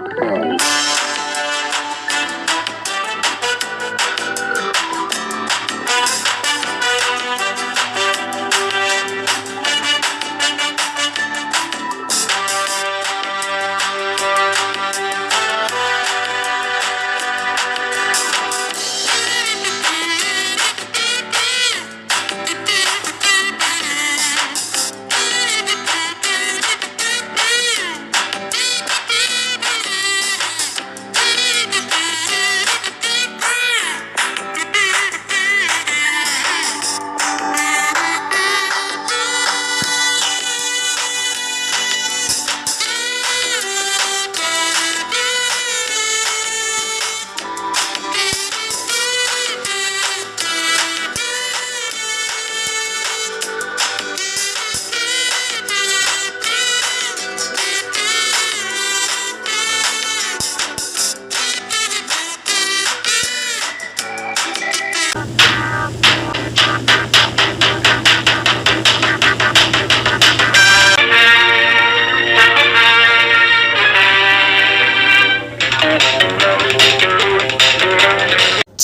Woo!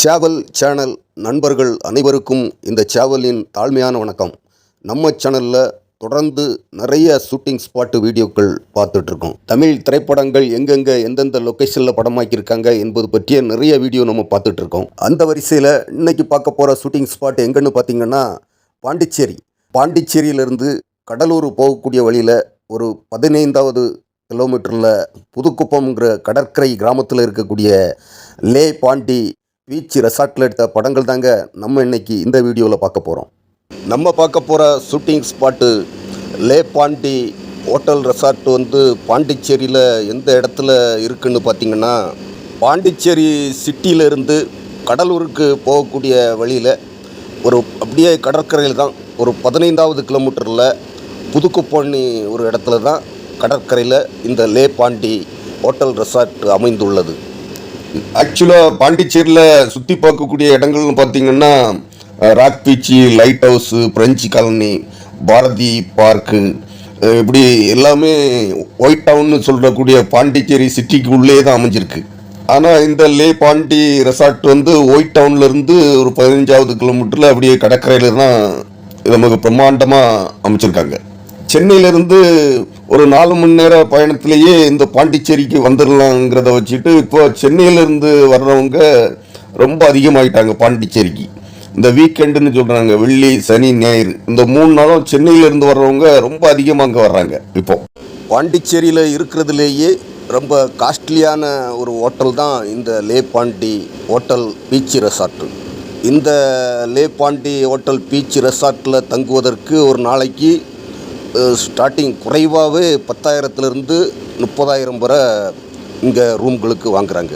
சேவல் channel நண்பர்கள் அனைவருக்கும் இந்த சேவலின் தாழ்மையான வணக்கம். நம்ம சேனலில் தொடர்ந்து நிறைய ஷூட்டிங் ஸ்பாட்டு வீடியோக்கள் பார்த்துட்ருக்கோம். தமிழ் திரைப்படங்கள் எங்கெங்கே எந்தெந்த லொக்கேஷனில் படமாக்கியிருக்காங்க என்பது பற்றிய நிறைய வீடியோ நம்ம பார்த்துட்ருக்கோம். அந்த வரிசையில் இன்றைக்கி பார்க்க போகிற ஷூட்டிங் ஸ்பாட் எங்கன்னு பார்த்தீங்கன்னா பாண்டிச்சேரி. பாண்டிச்சேரியிலேருந்து கடலூர் போகக்கூடிய வழியில் ஒரு பதினைந்தாவது கிலோமீட்டரில் புதுக்குப்பம்ங்கிற கடற்கரை கிராமத்தில் இருக்கக்கூடிய லே பாண்டி பீச் ரெசார்ட்டில் எடுத்த படங்கள் தாங்க நம்ம இன்னைக்கு இந்த வீடியோவில் பார்க்க போகிறோம் நம்ம பார்க்க போகிற shooting spot Le Pondy hotel resort வந்து பாண்டிச்சேரியில் எந்த இடத்துல இருக்குன்னு பார்த்தீங்கன்னா பாண்டிச்சேரி சிட்டியிலேருந்து கடலூருக்கு போகக்கூடிய வழியில் ஒரு அப்படியே கடற்கரையில் தான் ஒரு பதினைந்தாவது கிலோமீட்டரில் புதுக்குப்பண்ணி ஒரு இடத்துல தான் கடற்கரையில் இந்த லே பாண்டி ஹோட்டல் ரெசார்ட் அமைந்துள்ளது. ஆக்சுவலாக பாண்டிச்சேரியில் சுற்றி பார்க்கக்கூடிய இடங்கள்னு பார்த்தீங்கன்னா rock beach light house French colony Bharathi park இப்படி எல்லாமே ஒயிட் டவுன்னு சொல்லக்கூடிய பாண்டிச்சேரி சிட்டிக்கு உள்ளே தான் அமைஞ்சிருக்கு. ஆனால் இந்த லே பாண்டி ரெசார்ட் வந்து ஒயிட் டவுன்லேருந்து ஒரு பதினஞ்சாவது கிலோமீட்டரில் அப்படியே கடற்கரையில் தான் நமக்கு பிரம்மாண்டமாக அமைச்சிருக்காங்க. சென்னையிலேருந்து ஒரு நாலு மணி நேர பயணத்திலேயே இந்த பாண்டிச்சேரிக்கு வந்துடலாங்கிறத வச்சுட்டு இப்போ சென்னையிலேருந்து வர்றவங்க ரொம்ப அதிகமாகிட்டாங்க பாண்டிச்சேரிக்கு. இந்த வீக்கெண்டுன்னு சொல்கிறாங்க வெள்ளி சனி ஞாயிறு. இந்த மூணு நாளும் சென்னையிலேருந்து வர்றவங்க ரொம்ப அதிகமாக அங்கே வர்றாங்க இப்போ. பாண்டிச்சேரியில் இருக்கிறதுலேயே ரொம்ப காஸ்ட்லியான ஒரு ஹோட்டல் தான் இந்த Le Pondy hotel beach resort இந்த லே பாண்டி ஹோட்டல் பீச் ரெசார்ட்டில் தங்குவதற்கு ஒரு நாளைக்கு ஸ்டார்டிங் குறைவாகவே பத்தாயிரத்துலேருந்து முப்பதாயிரம் வரை இங்கே ரூம்களுக்கு வாங்குறாங்க.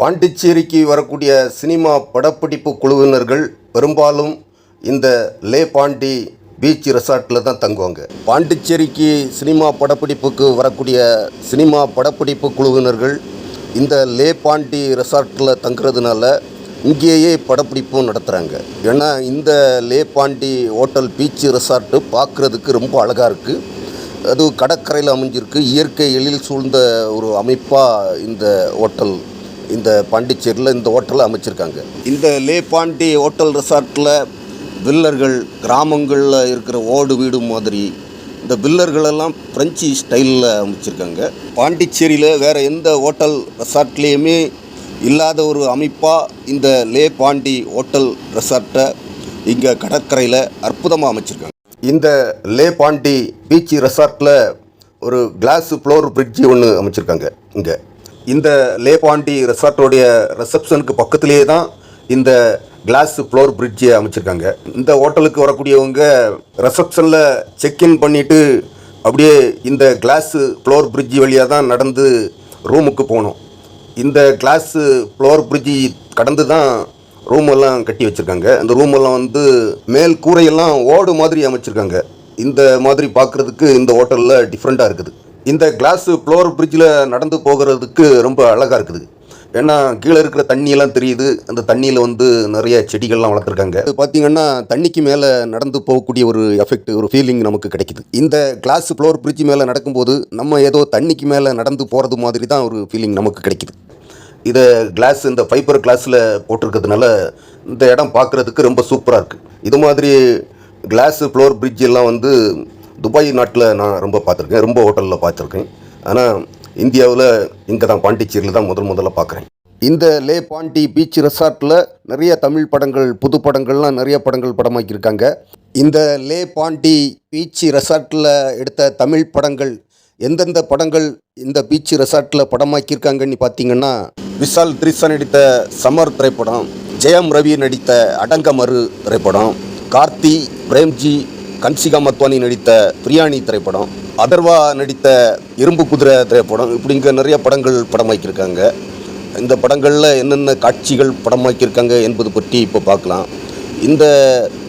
பாண்டிச்சேரிக்கு வரக்கூடிய சினிமா படப்பிடிப்பு குழுவினர்கள் பெரும்பாலும் இந்த லே பாண்டி பீச் ரெசார்ட்டில் தான் தங்குவாங்க. பாண்டிச்சேரிக்கு சினிமா படப்பிடிப்புக்கு வரக்கூடிய சினிமா படப்பிடிப்பு குழுவினர்கள் இந்த லே பாண்டி ரெசார்ட்டில் தங்குறதுனால இங்கேயே படப்பிடிப்பும் நடத்துகிறாங்க ஏன்னா இந்த Le Pondy hotel beach resort பார்க்குறதுக்கு ரொம்ப அழகாக இருக்குது அது கடற்கரையில் அமைஞ்சிருக்கு. இயற்கை எழில் சூழ்ந்த ஒரு அமைப்பாக இந்த ஹோட்டல் இந்த பாண்டிச்சேரியில் இந்த ஹோட்டலை அமைச்சிருக்காங்க. இந்த லே பாண்டி ஹோட்டல் ரெசார்ட்டில் வில்லர்கள் கிராமங்களில் இருக்கிற ஓடு வீடு மாதிரி இந்த வில்லர்களெல்லாம் பிரெஞ்சு ஸ்டைலில் அமைச்சிருக்காங்க. பாண்டிச்சேரியில் வேறு எந்த ஹோட்டல் ரெசார்ட்லேயுமே இல்லாத ஒரு அமைப்பாக இந்த லே பாண்டி ஹோட்டல் ரெசார்ட்டை இங்கே கடற்கரையில் அற்புதமாக அமைச்சிருக்காங்க. இந்த லே பாண்டி பீச் ரெசார்ட்டில் ஒரு கிளாஸ் ஃப்ளோர் பிரிட்ஜ் ஒன்று அமைச்சிருக்காங்க இங்கே. இந்த லே பாண்டி ரெசார்ட்டோடைய ரிசப்ஷனுக்கு பக்கத்துலேயே தான் இந்த கிளாஸ் ஃப்ளோர் பிரிட்ஜை அமைச்சிருக்காங்க. இந்த ஹோட்டலுக்கு வரக்கூடியவங்க ரிசப்ஷனில் செக்இன் பண்ணிவிட்டு அப்படியே இந்த கிளாஸ் ஃப்ளோர் பிரிட்ஜ் வழியாக தான் நடந்து ரூமுக்கு போகணும். இந்த கிளாஸு ஃப்ளோர் பிரிட்ஜி கடந்து தான் ரூம் எல்லாம் கட்டி வச்சுருக்காங்க. அந்த ரூம் எல்லாம் வந்து மேல் கூரையெல்லாம் ஓடு மாதிரி அமைச்சிருக்காங்க. இந்த மாதிரி பார்க்குறதுக்கு இந்த ஹோட்டலில் டிஃப்ரெண்ட்டாக இருக்குது. இந்த கிளாஸு ஃப்ளோர் பிரிட்ஜில் நடந்து போகிறதுக்கு ரொம்ப அழகாக இருக்குது. ஏன்னா கீழே இருக்கிற தண்ணியெல்லாம் தெரியுது. அந்த தண்ணியில் வந்து நிறைய செடிகள்லாம் வளர்த்துருக்காங்க. இது பார்த்தீங்கன்னா தண்ணிக்கு மேலே நடந்து போகக்கூடிய ஒரு எஃபெக்ட் ஒரு ஃபீலிங் நமக்கு கிடைக்குது. இந்த கிளாஸ் ஃப்ளோர் பிரிட்ஜ் மேலே நடக்கும்போது நம்ம ஏதோ தண்ணிக்கு மேலே நடந்து போகிறது மாதிரி தான் ஒரு ஃபீலிங் நமக்கு கிடைக்குது. இதை கிளாஸ் இந்த ஃபைபர் கிளாஸில் போட்டிருக்கிறதுனால இந்த இடம் பார்க்குறதுக்கு ரொம்ப சூப்பராக இருக்குது இது மாதிரி கிளாஸ் ஃப்ளோர் பிரிட்ஜ் எல்லாம் வந்து துபாய் நாட்டில் நான் ரொம்ப பார்த்துருக்கேன் ரொம்ப ஹோட்டலில் பார்த்துருக்கேன் ஆனால் இந்தியாவில் இங்கே தான் பாண்டிச்சேரியில் தான் முதல் முதல்ல பார்க்குறேன் இந்த லே பாண்டி பீச் ரெசார்ட்டில் நிறைய தமிழ் படங்கள் புது படங்கள்லாம் நிறைய படங்கள் படமாக்கியிருக்காங்க. இந்த லே பாண்டி பீச் ரெசார்ட்டில் எடுத்த தமிழ் படங்கள் எந்தெந்த படங்கள் இந்த பீச் ரெசார்ட்டில் படமாக்கியிருக்காங்கன்னு பார்த்தீங்கன்னா விஷால் த்ரிஷா நடித்த சமர் திரைப்படம் ஜெயம் ரவி நடித்த அடங்கமறு திரைப்படம் கார்த்தி பிரேம்ஜி கன்சிகா மத்வானி நடித்த பிரியாணி திரைப்படம் அதர்வா நடித்த இரும்பு குதிரை திரைப்படம் இப்படி இங்கே நிறைய படங்கள் படமாக்கியிருக்காங்க இந்த படங்களில் என்னென்ன காட்சிகள் படமாக்கியிருக்காங்க என்பது பற்றி இப்போ பார்க்கலாம். இந்த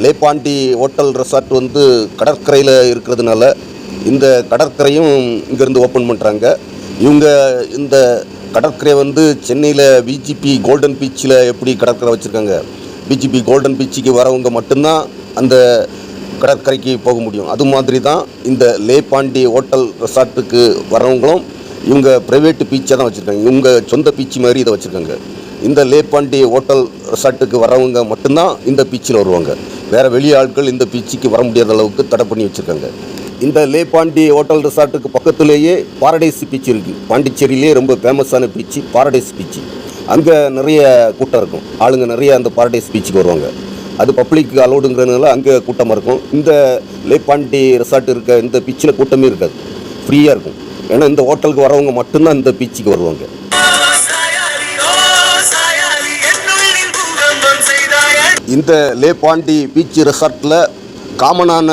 லேப்பாண்டி ஹோட்டல் ரெசார்ட் வந்து கடற்கரையில் இருக்கிறதுனால இந்த கடற்கரையும் இங்கேருந்து ஓப்பன் பண்ணுறாங்க இவங்க இந்த கடற்கரை வந்து சென்னையில் பிஜிபி கோல்டன் பீச்சில் எப்படி கடற்கரை வச்சுருக்காங்க? பிஜிபி கோல்டன் பீச்சுக்கு வரவங்க மட்டும்தான் அந்த கடற்கரைக்கு போக முடியும். அது மாதிரி தான் இந்த லேபாண்டி ஹோட்டல் ரெசார்ட்டுக்கு வரவங்களும் இவங்க ப்ரைவேட் பீச்சை தான் வச்சுருக்காங்க. இவங்க சொந்த பீச் மாதிரி இதை வச்சுருக்காங்க. இந்த லேபாண்டி ஹோட்டல் ரெசார்ட்டுக்கு வரவங்க மட்டும்தான் இந்த பீச்சில் வருவாங்க. வேறு வெளி ஆட்கள் இந்த பீச்சுக்கு வர முடியாத அளவுக்கு தடை பண்ணி வச்சுருக்காங்க. இந்த லேபாண்டி ஹோட்டல் ரெசார்ட்டுக்கு பக்கத்துலேயே பாரடைஸ் பீச் இருக்குது பாண்டிச்சேரியிலே ரொம்ப ஃபேமஸான பீச்சு பாரடைஸ் பீச்சு அங்கே நிறைய கூட்டம் இருக்கும். ஆளுங்க நிறைய அந்த பாரடைஸ் பீச்சுக்கு வருவாங்க. அது பப்ளிக் அலோடுங்கிறதுனால அங்கே கூட்டமாக இருக்கும். இந்த லேப்பாண்டி ரெசார்ட் இருக்க இந்த பீச்சில் கூட்டமே இருக்காது. ஃப்ரீயாக இருக்கும். ஏன்னா இந்த ஹோட்டலுக்கு வரவங்க மட்டும்தான் இந்த பீச்சுக்கு வருவாங்க. இந்த ஓ சாயாரி இந்த பீச் ரெசார்ட்டில் காமனான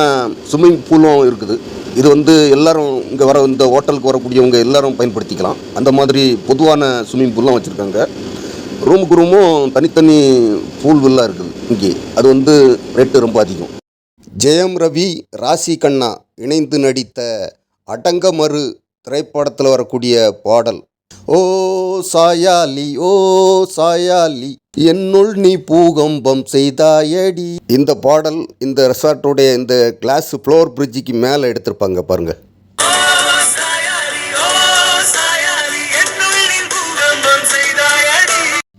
ஸ்விம்மிங் பூலும் இருக்குது. இது வந்து எல்லாரும் இங்கே வர இந்த ஹோட்டலுக்கு வரக்கூடியவங்க எல்லாரும் பயன்படுத்திக்கலாம். அந்த மாதிரி பொதுவான ஸ்விம்மிங் பூல்லாம் வச்சுருக்காங்க. ரூமுக்கு ரூமும் தனித்தனி பூல் வில்லாம் இருக்குது இங்கே. அது வந்து ரேட்டு ரொம்ப அதிகம். ஜெயம் ரவி ராசி கண்ணா இணைந்து நடித்த அடங்க மறு திரைப்படத்தில் வரக்கூடிய பாடல். ஓ சாயாலி ஓ சாயாலி என்னுள் நீ பூகம்பம் செய்தாயடி. இந்த பாடல் இந்த ரெசார்ட்டோடைய இந்த கிளாஸ் ஃப்ளோர் பிரிட்ஜுக்கு மேலே எடுத்திருப்பாங்க பாருங்கள்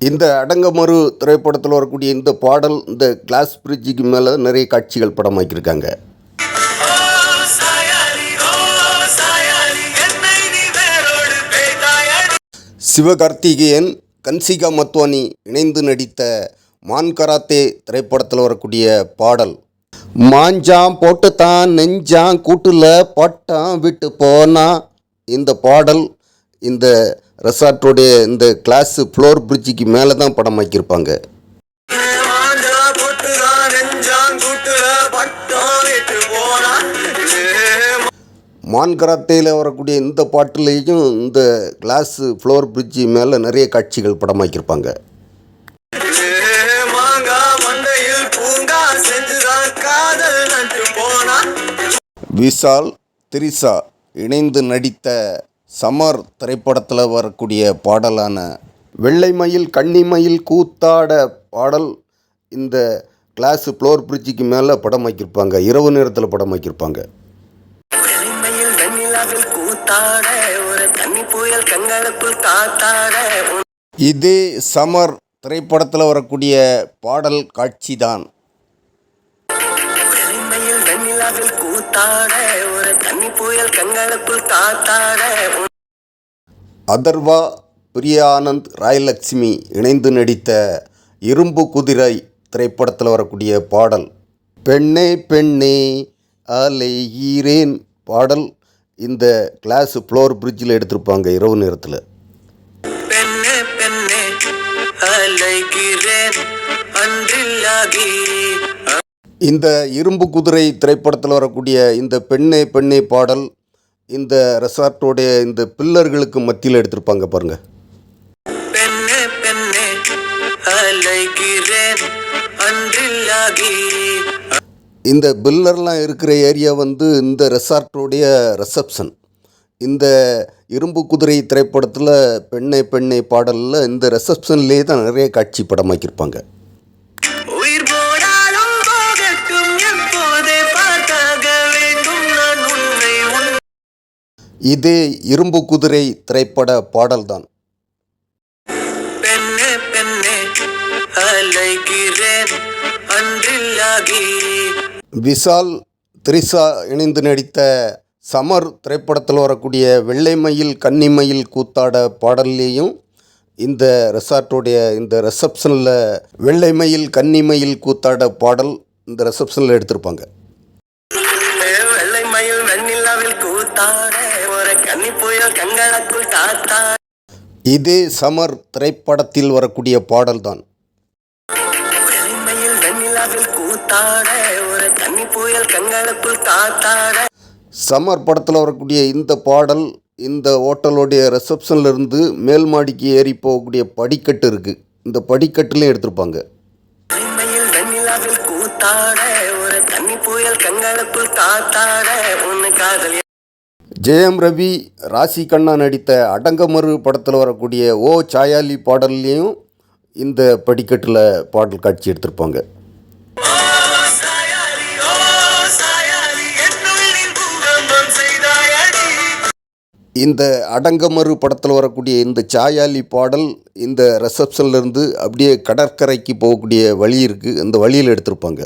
இந்த அடங்கமறு திரைப்படத்தில் வரக்கூடிய இந்த பாடல் இந்த கிளாஸ் பிரிட்ஜுக்கு மேலே நிறைய காட்சிகள் படமாக்கியிருக்காங்க. ஓ சிவகார்த்திகேயன் கன்சிகா மத்வானி இணைந்து நடித்த மான் கராத்தே திரைப்படத்தில் வரக்கூடிய பாடல். மாஞ்சாம் போட்டுத்தான் நெஞ்சாம் கூட்டில் பட்டான் விட்டு போனா. இந்த பாடல் இந்த ரெசார்ட்டோடைய இந்த கிளாஸு ஃப்ளோர் பிரிட்ஜுக்கு மேலே தான் படமாக்கியிருப்பாங்க மாஞ்சா பொட்டுதான் மான் வரக்கூடிய இந்த பாட்டுலேயும் இந்த கிளாஸு ஃப்ளோர் பிரிட்ஜு மேலே நிறைய காட்சிகள் படமாக்கியிருப்பாங்க விஷால் திரிசா இணைந்து நடித்த சமர் திரைப்படத்தில் வரக்கூடிய பாடலான வெள்ளை மயில் கன்னி மயில் கூத்தாட பாடல் இந்த கிளாஸ் ஃப்ளோர் பிரிட்ஜுக்கு மேலே படமாக்கியிருப்பாங்க இரவு நேரத்தில் கண்களுக்குள் காத்தாட இதே சமர் திரைப்படத்தில் வரக்கூடிய பாடல் காட்சி தான் கூத்தாட புயல் கண்களுக்குள் காத்தாட அதர்வா பிரியானந்த் ராயலட்சுமி இணைந்து நடித்த இரும்பு குதிரை திரைப்படத்தில் வரக்கூடிய பாடல் பெண்ணே பெண்ணே அலைகிறேன் பாடல் இந்த கிளாஸ் ஃப்ளோர் பிரிட்ஜில் எடுத்திருப்பாங்க இரவு நேரத்தில். பெண்ணே பெண்ணே அலைகிறேன் அன்றில்லாகி இந்த இரும்பு குதிரை திரைப்படத்தில் வரக்கூடிய இந்த பெண்ணே பெண்ணே பாடல் இந்த ரெசார்ட்டோடைய இந்த பில்லர்களுக்கு மத்தியில் எடுத்திருப்பாங்க பெண்ணே பெண்ணே அன்றில்லாகி. இந்த பில்லர்லாம் இருக்கிற ஏரியா வந்து இந்த ரெசார்ட்டோடைய ரிசப்ஷன் இந்த இரும்பு குதிரை திரைப்படத்தில் பெண்ணே பெண்ணே பாடலில் இந்த ரிசப்ஷன்லேயே தான் நிறைய காட்சி படமாக்கியிருப்பாங்க. இதே இரும்பு குதிரை திரைப்பட பாடல்தான். பெண்ணே பெண்ணே அலைகிறேன் அன்றில்லாகி. விஷால் த்ரிஷா இணைந்து நடித்த சமர் திரைப்படத்தில் வரக்கூடிய வெள்ளை மயில் கன்னி மயில் கூத்தாட பாடல்லையும் இந்த ரெசார்ட்டோடைய இந்த ரிசப்ஷனில் வெள்ளை மயில் கன்னி மயில் கூத்தாட பாடல் இந்த ரிசப்ஷனில் எடுத்திருப்பாங்க. வெள்ளை மயில் வெண்ணிலாவில் கூத்தாட புயல் கண்களுக்குள் தாத்தா. இதே சமர் திரைப்படத்தில் வரக்கூடிய பாடல்தான். கண்களுக்குள் காத்தாட சமர் படத்தில் வரக்கூடிய இந்த பாடல் இந்த ஹோட்டலோடைய ரிசப்ஷன்ல இருந்து மேல் மாடிக்கு ஏறி போகக்கூடிய படிக்கட்டு இருக்குது இந்த படிக்கட்டுலையும் எடுத்திருப்பாங்க. கூத்தாட ஒரு கன்னி புயல் கண்களுக்குள் காத்தாட உன்னை காதல் ஜெயம் ரவி ராசி கண்ணா நடித்த அடங்கமறு படத்தில் வரக்கூடிய ஓ சாயாலி பாடல்லையும் இந்த படிக்கட்டில் பாடல் காட்சி எடுத்திருப்பாங்க. இந்த அடங்கமறு படத்தில் வரக்கூடிய இந்த சாயாலி பாடல் இந்த ரிசப்ஷன்லேருந்து அப்படியே கடற்கரைக்கு போகக்கூடிய வழி இருக்குது இந்த வழியில் எடுத்திருப்பாங்க.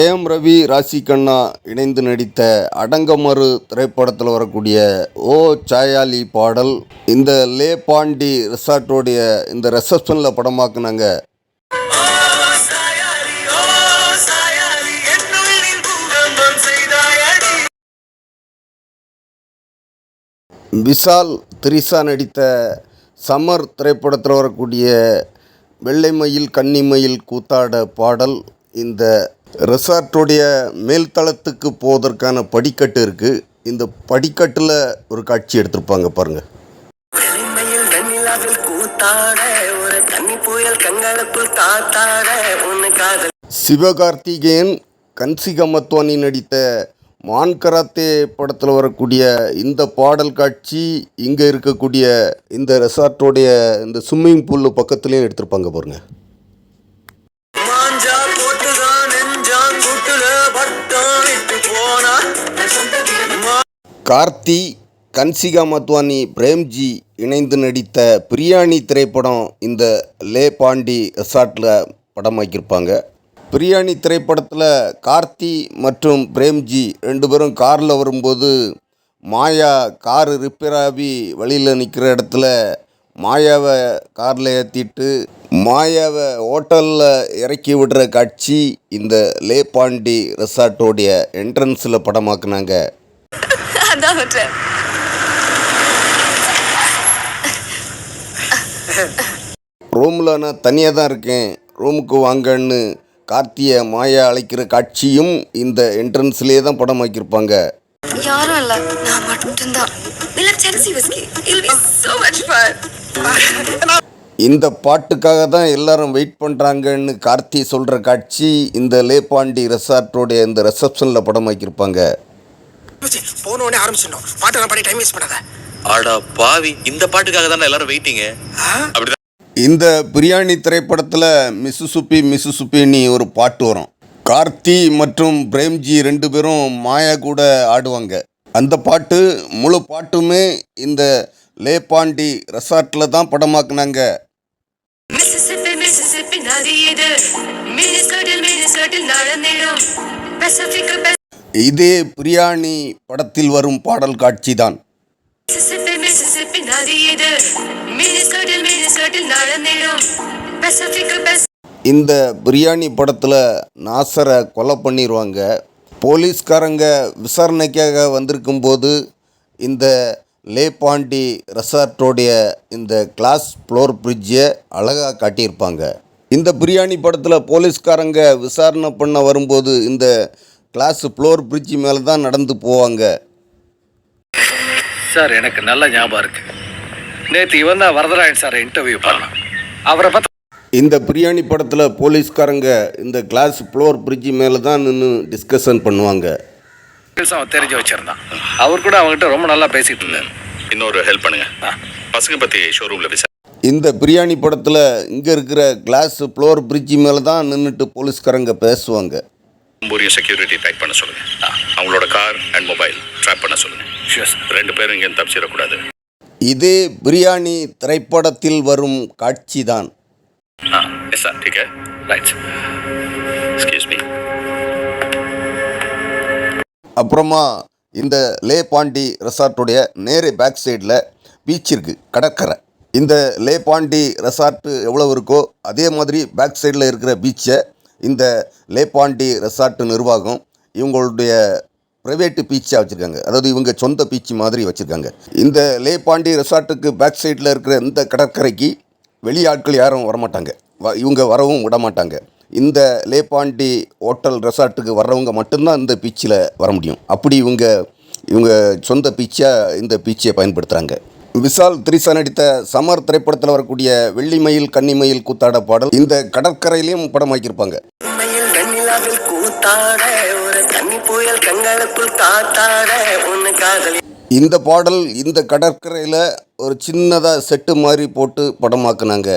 ஏம் ரவி ராசி கண்ணா இணைந்து நடித்த அடங்கமறு திரைப்படத்தில் வரக்கூடிய ஓ சாயாலி பாடல் இந்த லே பாண்டி ரிசார்ட்டோடைய இந்த ரிசப்ஷனில் படமாக்குனாங்க. விஷால் த்ரிஷா நடித்த சமர் திரைப்படத்தில் வரக்கூடிய வெள்ளை மயில் கன்னி மயில் கூத்தாட பாடல் இந்த ரெசார்ட்டோடைய மேல்தளத்துக்கு போவதற்கான படிக்கட்டு இருக்குது இந்த படிக்கட்டில் ஒரு காட்சி எடுத்திருப்பாங்க பாருங்கள் சிவகார்த்திகேயன் கன்சிகா மத்வானி நடித்த மான் கராத்தே படத்தில் வரக்கூடிய இந்த பாடல் காட்சி இங்கே இருக்கக்கூடிய இந்த ரெசார்ட்டோடைய இந்த ஸ்விம்மிங் பூல் பக்கத்துலேயும் எடுத்திருப்பாங்க பாருங்கள் கார்த்தி கன்சிகா மத்வானி பிரேம்ஜி இணைந்து நடித்த பிரியாணி திரைப்படம் இந்த லே பாண்டி ரெசார்ட்டில் படமாக்கியிருப்பாங்க பிரியாணி திரைப்படத்தில் கார்த்தி மற்றும் பிரேம்ஜி ரெண்டு பேரும் காரில் வரும்போது மாயா காரு ரிப்பேர் ஆகி வழியில் நிற்கிற இடத்துல மாயாவை காரில் ஏற்றிட்டு மாயாவை ஹோட்டலில் இறக்கி விடுற காட்சி இந்த லே பாண்டி ரெசார்ட்டோடைய என்ட்ரன்ஸில் படமாக்குனாங்க. அதான் விட்டேன். ரூமில் நான் தனியாக தான் இருக்கேன். ரூமுக்கு வாங்கன்னு கார்த்தியை மாயா அழைக்கிற காட்சியும் இந்த என்ட்ரன்ஸ்லேயே தான் படமாக்கியிருப்பாங்க. யாரும் இல்ல. நான் மட்டும்தான். இல்ல சென்சி விஸ்கி இல் பி சோ மச் ஃபன் இந்த பாட்டுக்காக தான் எல்லாரும் வெயிட் பண்ணுறாங்கன்னு கார்த்தி சொல்கிற காட்சி இந்த லேபாண்டி ரெசார்ட்டோடைய இந்த ரிசப்ஷனில் படமாக்கியிருப்பாங்க. போன உடனே ஆரம்பிச்சிடணும். பாட்டெல்லாம் பாடி டைம் வேஸ்ட் பண்ணாத. ஆடா பாவி இந்த பாட்டுக்காக தானே எல்லாரும் வெயிட்டிங்க அப்படிதான். இந்த பிரியாணி திரைப்படத்தில் மிசுசுப்பி மிசுசுப்பின்னு ஒரு பாட்டு வரும். கார்த்தி மற்றும் பிரேம்ஜி ரெண்டு பேரும் மாயா கூட ஆடுவாங்க. அந்த பாட்டு முழு பாட்டுமே இந்த லேபாண்டி ரெசார்ட்டில் தான் படமாக்குனாங்க. மினிஸ்கட்டில் மினிஸ்கட்டில் நடந்திடும். பசிபிக் இதே பிரியாணி படத்தில் வரும் பாடல் காட்சி தான் இந்த பிரியாணி படத்தில் நாசரை கொலை பண்ணிடுவாங்க போலீஸ்காரங்க விசாரணைக்காக வந்திருக்கும்போது இந்த லேபாண்டி ரெசார்ட்டோடைய இந்த கிளாஸ் ஃப்ளோர் பிரிட்ஜை அழகாக காட்டியிருப்பாங்க. இந்த பிரியாணி படத்தில் போலீஸ்காரங்க விசாரணை பண்ண வரும்போது இந்த கிளாஸ் ஃப்ளோர் பிரிட்ஜ் மேலே தான் நடந்து போவாங்க. சார் எனக்கு நல்ல ஞாபகம் இருக்கு. நேற்று இவன் தான் வரதராயன் சார் இன்டர்வியூ பண்ணான். அவரை பார்த்து இந்த பிரியாணி படத்தில் போலீஸ்காரங்க இந்த கிளாஸ் ஃப்ளோர் பிரிட்ஜ் மேலே தான் நின்று டிஸ்கஷன் பண்ணுவாங்க அவன் தெரிஞ்சு வச்சிருந்தான். அவர் கூட அவங்ககிட்ட ரொம்ப நல்லா பேசிட்டு இருந்தார். இன்னொரு ஹெல்ப் பண்ணுங்க. பசங்க பத்தி ஷோரூம்ல விசாரி இந்த பிரியாணி படத்தில் இங்கே இருக்கிற கிளாஸ் ஃப்ளோர் பிரிட்ஜ் மேலே தான் நின்றுட்டு போலீஸ்காரங்க பேசுவாங்க. அம்பூரிய செக்யூரிட்டி டைட் பண்ண சொல்லுங்க. அவங்களோட கார் அண்ட் மொபைல் ட்ராப் பண்ண சொல்லுங்க. ரெண்டு பேரும் இங்கே தப்பிச்சிடக்கூடாது. இது பிரியாணி திரைப்படத்தில் வரும் காட்சி தான். எஸ் சார் டீக் ரைட் எக்ஸ்கியூஸ் மீ அப்புறமா இந்த லே பாண்டி ரெசார்ட்டுடைய நேரே பேக் சைடில் பீச் இருக்குது கடற்கரை. இந்த லே பாண்டி ரெசார்ட்டு எவ்வளோ இருக்கோ அதே மாதிரி பேக் சைடில் இருக்கிற பீச்சை இந்த லேப்பாண்டி ரெசார்ட் ரெசார்ட்டு நிர்வாகம் இவங்களுடைய ப்ரைவேட்டு பீச்சாக வச்சுருக்காங்க. அதாவது இவங்க சொந்த பீச் மாதிரி வச்சுருக்காங்க. இந்த லேப்பாண்டி ரெசார்ட்டுக்கு பேக் சைடில் இருக்கிற இந்த கடற்கரைக்கு வெளி ஆட்கள் யாரும் வரமாட்டாங்க. வ இவங்க வரவும் விட மாட்டாங்க இந்த லேப்பாண்டி ஹோட்டல் ரெசார்ட்டுக்கு வர்றவங்க மட்டும்தான் இந்த பீச்சில் வர முடியும். அப்படி இவங்க இவங்க சொந்த பீச்சாக இந்த பீச்சை பயன்படுத்துகிறாங்க விஷால் திரிசா நடித்த சமர் திரைப்படத்தில் வரக்கூடிய வெள்ளிமயில் கன்னிமயில் கூத்தாட பாடல் இந்த கடற்கரையிலையும் படமாக்கியிருப்பாங்க. இந்த பாடல் இந்த கடற்கரையில் ஒரு சின்னதாக செட்டு மாதிரி போட்டு படமாக்குனாங்க.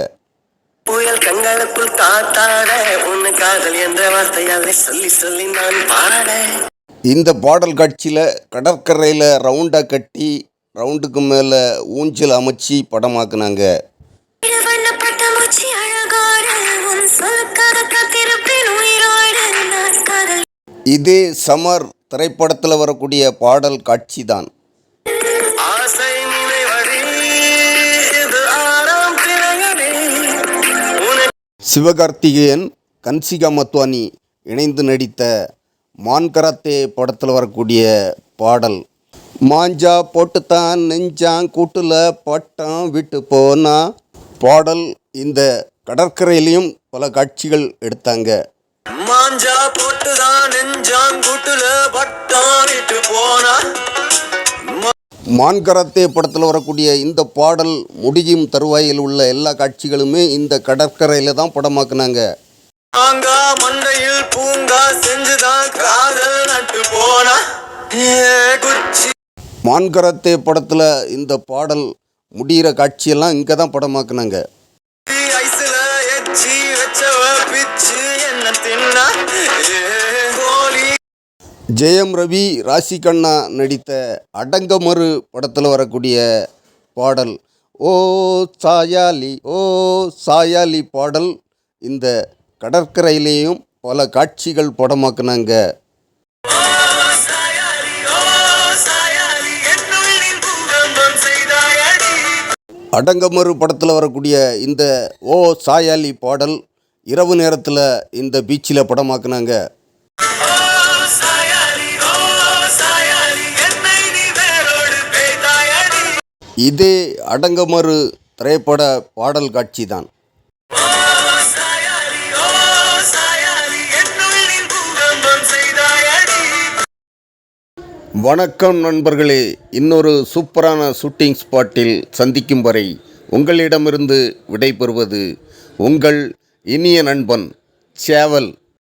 புயல் கண்களுக்குள் காத்தாட உன்னை காதல் என்ற வார்த்தையால் சொல்லி சொல்லி நான் பாட இந்த பாடல் காட்சியில் கடற்கரையில் ரவுண்டாக கட்டி ரவுண்டுக்கு மேலே ஊஞ்சல் அமைச்சு படமாக்குனாங்க. இதே சமர் திரைப்படத்தில் வரக்கூடிய பாடல் காட்சி தான் சிவகார்த்திகேயன் கன்சிகா மத்வானி இணைந்து நடித்த மான்கராத்தே படத்தில் வரக்கூடிய பாடல். மாஞ்சா போட்டுத்தான் நெஞ்சான் கூட்டுல பட்டம் விட்டு போனா. பாடல் இந்த கடற்கரையிலையும் பல காட்சிகள் எடுத்தாங்க. மாஞ்சா போட்டுதான் நெஞ்சாங்குட்டுல பட்டானிட்டு போனா. மான்கராத்தே படத்தில் வரக்கூடிய இந்த பாடல் முடியும் தருவாயில் உள்ள எல்லா காட்சிகளுமே இந்த கடற்கரையில் தான் படமாக்குனாங்க. மண்டையில் பூங்கா செஞ்சுதான் காதல் நட்டு போனா. ஏ குச்சி மான்கராத்தே படத்தில் இந்த பாடல் முடிகிற காட்சியெல்லாம் இங்கே தான் படமாக்குனாங்க ஜெயம் ரவி ராசி கண்ணா நடித்த அடங்கமறு படத்தில் வரக்கூடிய பாடல். ஓ சாயாலி ஓ சாயாலி பாடல். இந்த கடற்கரையிலேயும் பல காட்சிகள் படமாக்குனாங்க. அடங்கமறு படத்தில் வரக்கூடிய இந்த ஓ சாயாலி பாடல் இரவு நேரத்தில் இந்த பீச்சில் படமாக்குனாங்க. இதே அடங்கமறு திரைப்பட பாடல் காட்சி தான் வணக்கம் நண்பர்களே. இன்னொரு சூப்பரான ஷூட்டிங் ஸ்பாட்டில் சந்திக்கும் வரை உங்களிடமிருந்து விடைபெறுவது உங்கள் இனிய நண்பன் சேவல்